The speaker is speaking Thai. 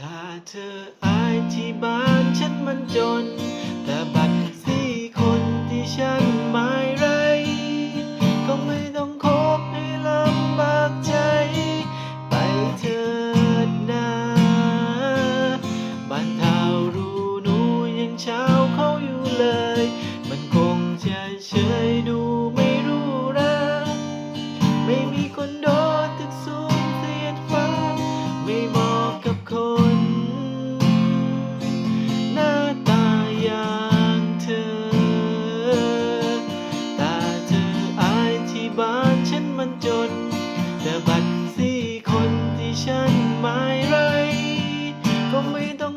ถ้าเธออายที่บ้านฉันมันจน แต่บัดสี่คนที่ฉันหมายไร ก็ไม่ต้อง